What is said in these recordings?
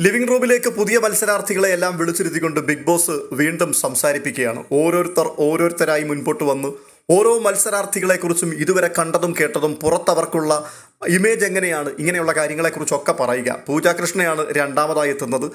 Living റൂമിലേക്ക് പുതിയ മത്സരാർത്ഥികളെ എല്ലാം വിളിച്ചിരുത്തിക്കൊണ്ട് ബിഗ് ബോസ് വീണ്ടും സംസാരിപ്പിക്കുകയാണ്. ഓരോരുത്തർ ഓരോരുത്തരായി മുൻപോട്ട് വന്ന്. ഓരോ മത്സരാർത്ഥികളെക്കുറിച്ചും ഇതുവരെ കണ്ടതും കേട്ടതും പുറത്തവർക്കുള്ള ഇമേജ് എങ്ങനെയാണ്? ഇങ്ങനെയുള്ള കാര്യങ്ങളെക്കുറിച്ചൊക്കെ പറയുക. പൂജാകൃഷ്ണയാണ് രണ്ടാമതായി എത്തുന്നത്.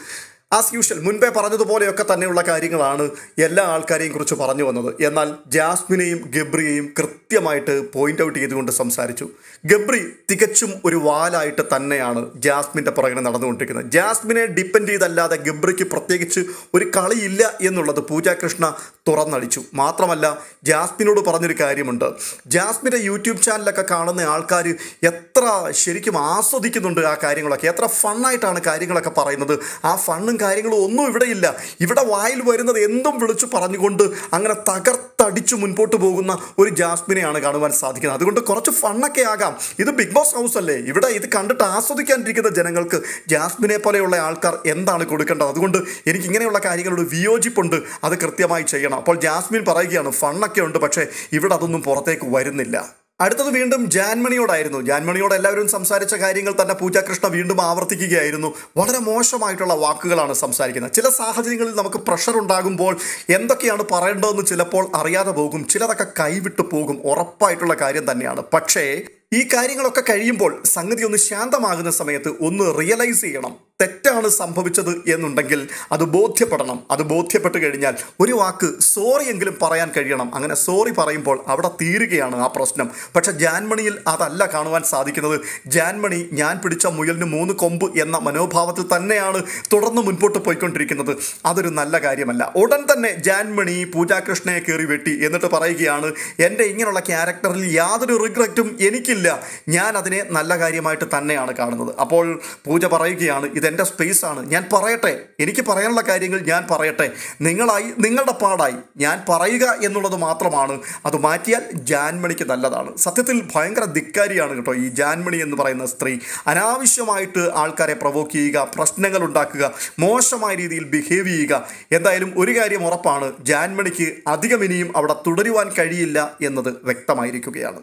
ആസ് യൂഷ്വൽ മുൻപേ പറഞ്ഞതുപോലെയൊക്കെ തന്നെയുള്ള കാര്യങ്ങളാണ് എല്ലാ ആൾക്കാരെയും കുറിച്ച് പറഞ്ഞു വന്നത്. എന്നാൽ ജാസ്മിനെയും ഗബ്രിയെയും കൃത്യമായിട്ട് പോയിന്റ് ഔട്ട് ചെയ്തുകൊണ്ട് സംസാരിച്ചു. ഗബ്രി തികച്ചും ഒരു വാലായിട്ട് തന്നെയാണ് ജാസ്മിന്റെ പുറകെ നടന്നുകൊണ്ടിരിക്കുന്നത്. ജാസ്മിനെ ഡിപ്പെൻഡ് ചെയ്തല്ലാതെ ഗബ്രിക്ക് പ്രത്യേകിച്ച് ഒരു കളിയില്ല എന്നുള്ളത് പൂജ കൃഷ്ണ തുറന്നടിച്ചു. മാത്രമല്ല ജാസ്മിനോട് പറഞ്ഞൊരു കാര്യമുണ്ട്. ജാസ്മിന്റെ യൂട്യൂബ് ചാനലൊക്കെ കാണുന്ന ആൾക്കാർ എത്ര ശരിക്കും ആസ്വദിക്കുന്നുണ്ട് ആ കാര്യങ്ങളൊക്കെ. എത്ര ഫണ്ണായിട്ടാണ് കാര്യങ്ങളൊക്കെ പറയുന്നത്. ആ ഫണ്ണും കാര്യങ്ങളും ഒന്നും ഇവിടെ ഇല്ല. ഇവിടെ വായിൽ വരുന്നത് എന്തും വിളിച്ചു പറഞ്ഞുകൊണ്ട് അങ്ങനെ തകർത്തടിച്ചു മുൻപോട്ട് പോകുന്ന ഒരു ജാസ്മിനെയാണ് കാണുവാൻ സാധിക്കുന്നത്. അതുകൊണ്ട് കുറച്ച് ഫണ്ണൊക്കെ ആകാം. ഇത് ബിഗ് ബോസ് ഹൗസ് അല്ലേ? ഇവിടെ ഇത് കണ്ടിട്ട് ആസ്വദിക്കാനിരിക്കുന്ന ജനങ്ങൾക്ക് ജാസ്മിനെ പോലെയുള്ള ആൾക്കാർ എന്താണ് കൊടുക്കേണ്ടത്? അതുകൊണ്ട് എനിക്ക് ഇങ്ങനെയുള്ള കാര്യങ്ങളോട് വിയോജിപ്പുണ്ട്. അത് കൃത്യമായി ചെയ്യണം. അപ്പോൾ ജാസ്മിൻ പറയുകയാണ് ഫണ്ണൊക്കെ ഉണ്ട് പക്ഷേ ഇവിടെ അതൊന്നും പുറത്തേക്ക് വരുന്നില്ല. അടുത്തത് വീണ്ടും ജാൻമണിയോടായിരുന്നു. ജാൻമണിയോട് എല്ലാവരും സംസാരിച്ച കാര്യങ്ങൾ തന്നെ പൂജാകൃഷ്ണ വീണ്ടും ആവർത്തിക്കുകയായിരുന്നു. വളരെ മോശമായിട്ടുള്ള വാക്കുകളാണ് സംസാരിക്കുന്നത്. ചില സാഹചര്യങ്ങളിൽ നമുക്ക് പ്രഷർ ഉണ്ടാകുമ്പോൾ എന്തൊക്കെയാണ് പറയേണ്ടതെന്ന് ചിലപ്പോൾ അറിയാതെ പോകും. ചിലതൊക്കെ കൈവിട്ടു പോകും. ഉറപ്പായിട്ടുള്ള കാര്യം തന്നെയാണ്. പക്ഷേ ഈ കാര്യങ്ങളൊക്കെ കഴിയുമ്പോൾ സംഗതി ഒന്ന് ശാന്തമാകുന്ന സമയത്ത് ഒന്ന് റിയലൈസ് ചെയ്യണം. തെറ്റാണ് സംഭവിച്ചത് എന്നുണ്ടെങ്കിൽ അത് ബോധ്യപ്പെടണം. അത് ബോധ്യപ്പെട്ട് കഴിഞ്ഞാൽ ഒരു വാക്ക് സോറി എങ്കിലും പറയാൻ കഴിയണം. അങ്ങനെ സോറി പറയുമ്പോൾ അവിടെ തീരുകയാണ് ആ പ്രശ്നം. പക്ഷേ ജാൻമണിയിൽ അതല്ല കാണുവാൻ സാധിക്കുന്നത്. ജാൻമണി ഞാൻ പിടിച്ച മുയലിന് മൂന്ന് കൊമ്പ് എന്ന മനോഭാവത്തിൽ തന്നെയാണ് തുടർന്ന് മുൻപോട്ട് പോയിക്കൊണ്ടിരിക്കുന്നത്. അതൊരു നല്ല കാര്യമല്ല. ഉടൻ തന്നെ ജാൻമണി പൂജാകൃഷ്ണയെ കയറി വെട്ടി എന്നിട്ട് പറയുകയാണ് എന്റെ ഇങ്ങനെയുള്ള ക്യാരക്ടറിൽ യാതൊരു റിഗ്രറ്റും എനിക്കില്ല. ഞാൻ അതിനെ നല്ല കാര്യമായിട്ട് തന്നെയാണ് കാണുന്നത്. അപ്പോൾ പൂജ പറയുകയാണ് ഇതെന്റെ സ്പേസ് ആണ്. ഞാൻ പറയട്ടെ. എനിക്ക് പറയാനുള്ള കാര്യങ്ങൾ ഞാൻ പറയട്ടെ. നിങ്ങളായി നിങ്ങളുടെ പാടായി ഞാൻ പറയുക എന്നുള്ളത് മാത്രമാണ്. അത് മാറ്റിയാൽ ജാൻമണിക്ക് നല്ലതാണ്. സത്യത്തിൽ ഭയങ്കര ധിക്കാരിയാണ് കേട്ടോ ഈ ജാൻമണി എന്ന് പറയുന്ന സ്ത്രീ. അനാവശ്യമായിട്ട് ആൾക്കാരെ പ്രൊവോക്ക് ചെയ്യുക പ്രശ്നങ്ങൾ ഉണ്ടാക്കുക മോശമായ രീതിയിൽ ബിഹേവ് ചെയ്യുക. എന്തായാലും ഒരു കാര്യം ഉറപ്പാണ്. ജാൻമണിക്ക് അധികം ഇനിയും അവിടെ തുടരുവാൻ കഴിയില്ല എന്നത് വ്യക്തമായിരിക്കുകയാണ്.